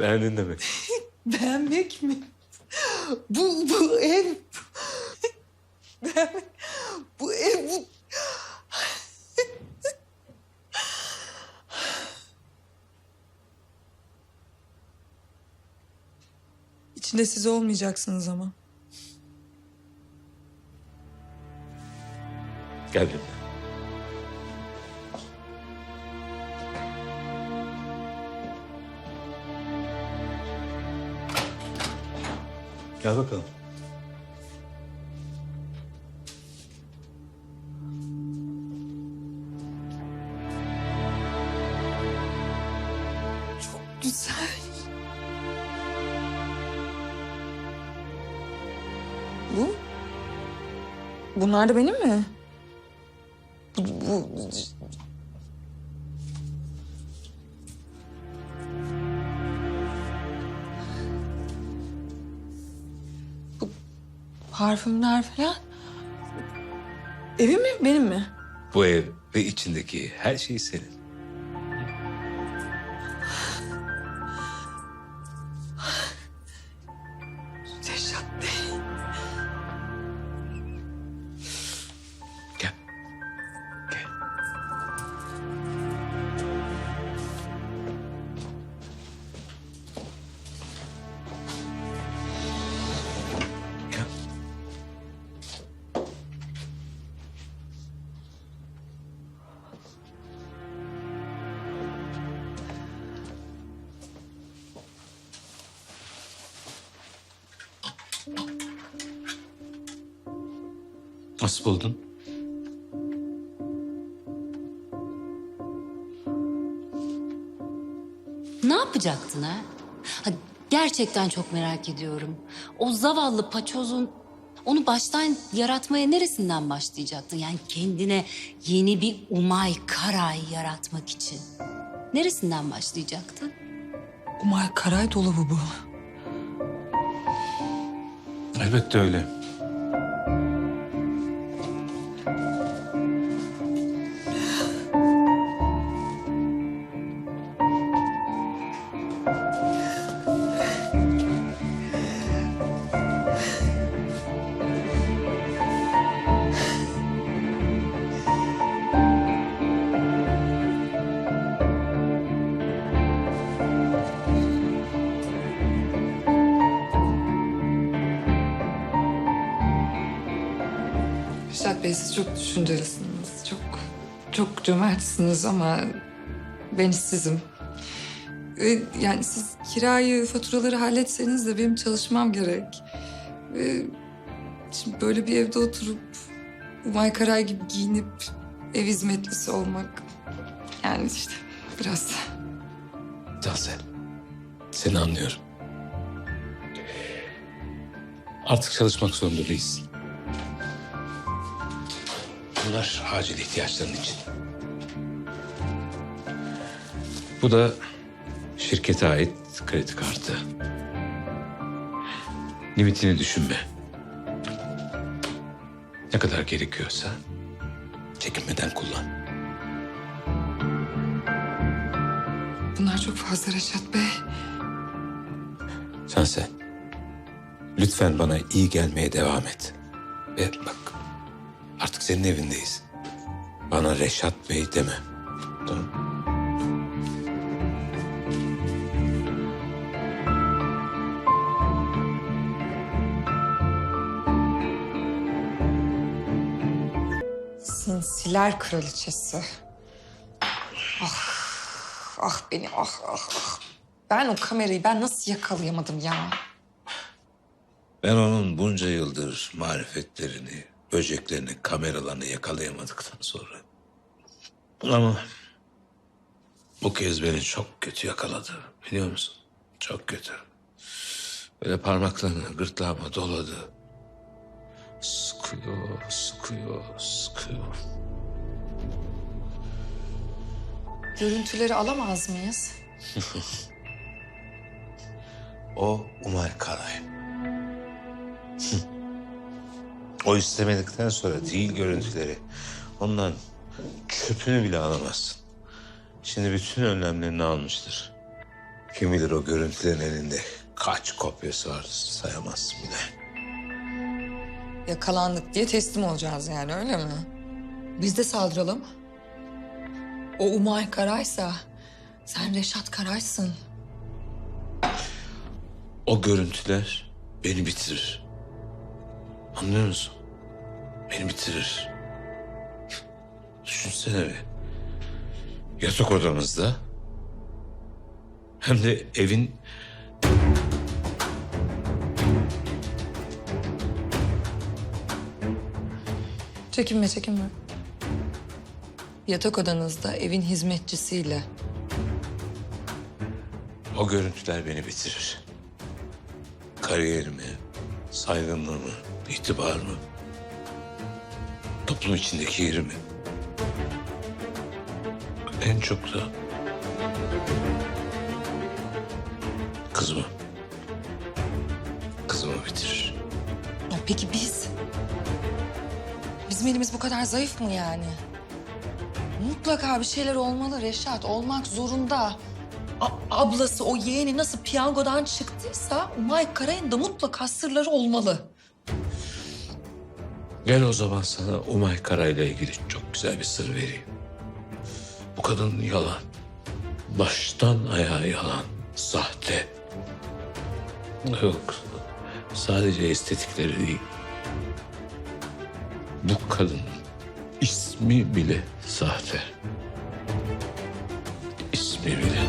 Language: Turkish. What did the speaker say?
Beğendin demek. Beğenmek mi? Bu, bu ev... Beğenmek... Bu ev... Bu... İçinde siz olmayacaksınız ama. Gel benimle. Gel bakalım. Çok güzel. Bu? Bunlar da benim mi? Bu, bu... parfümler falan. Evim mi, benim mi? Bu ev ve içindeki her şey senin. Nasıl buldun? Ne yapacaktın ha? ha? Gerçekten çok merak ediyorum. O zavallı paçozun onu baştan yaratmaya neresinden başlayacaktın? Yani kendine yeni bir Umay Karay yaratmak için. Neresinden başlayacaktın? Umay Karay dolabı bu. Elbette öyle. Reşat Bey siz çok düşüncelisiniz. Çok çok cömertsiniz ama ben işsizim. Ve Yani siz kirayı, faturaları halletseniz de benim çalışmam gerek. Ve şimdi böyle bir evde oturup Umay Karay gibi giyinip ev hizmetlisi olmak... Yani işte biraz... Cansel. Seni anlıyorum. Artık çalışmak zorunda değilsin. Bunlar acil ihtiyaçların için. Bu da şirkete ait kredi kartı. Limitini düşünme. Ne kadar gerekiyorsa çekinmeden kullan. Bunlar çok fazla Reşat Bey. Cansel. Lütfen bana iyi gelmeye devam et. Ve bak artık senin evindeyiz. Bana Reşat Bey deme. Tamam Sinsiler kraliçesi. Ah, ah beni ah ah ah. Ben o kamerayı ben nasıl yakalayamadım ya? Ben onun bunca yıldır marifetlerini, böceklerini, kameralarını yakalayamadıktan sonra. Ama bu kez beni çok kötü yakaladı. Biliyor musun? Çok kötü. Böyle parmaklarını gırtlağıma doladı. Sıkıyor, sıkıyor, sıkıyor. Görüntüleri alamaz mıyız? O Umay Karay. Hı. o istemedikten sonra değil görüntüleri. Ondan çöpünü bile alamazsın. Şimdi bütün önlemlerini almıştır. Kim bilir o görüntülerin elinde kaç kopyası var sayamazsın bile. Yakalandık diye teslim olacağız yani öyle mi? Biz de saldıralım. O Umay Karay'sa sen Reşat Karay'sın. O görüntüler beni bitirir. Anlıyor musun? Beni bitirir. Düşünsene bir. Yatak odamızda hem de evin Çekinme çekinme. Yatak odanızda evin hizmetçisiyle. o görüntüler beni bitirir. Kariyerimi, saygınlığımı, itibarımı, toplum içindeki yerimi. En çok da kızımı. Kızımı bitirir. Ya peki biz? Bizim elimiz bu kadar zayıf mı yani? Mutlaka bir şeyler olmalı Reşat. Olmak zorunda. A- ablası o yeğeni nasıl piyangodan çıktıysa Umay Karay'ın da mutlaka sırları olmalı. Gel o zaman sana Umay Kara'yla ilgili çok güzel bir sır vereyim. Bu kadın yalan. Baştan ayağa yalan. Sahte. Yok. Sadece estetikleri değil. Bu kadının ismi bile sahte. İsmi bile.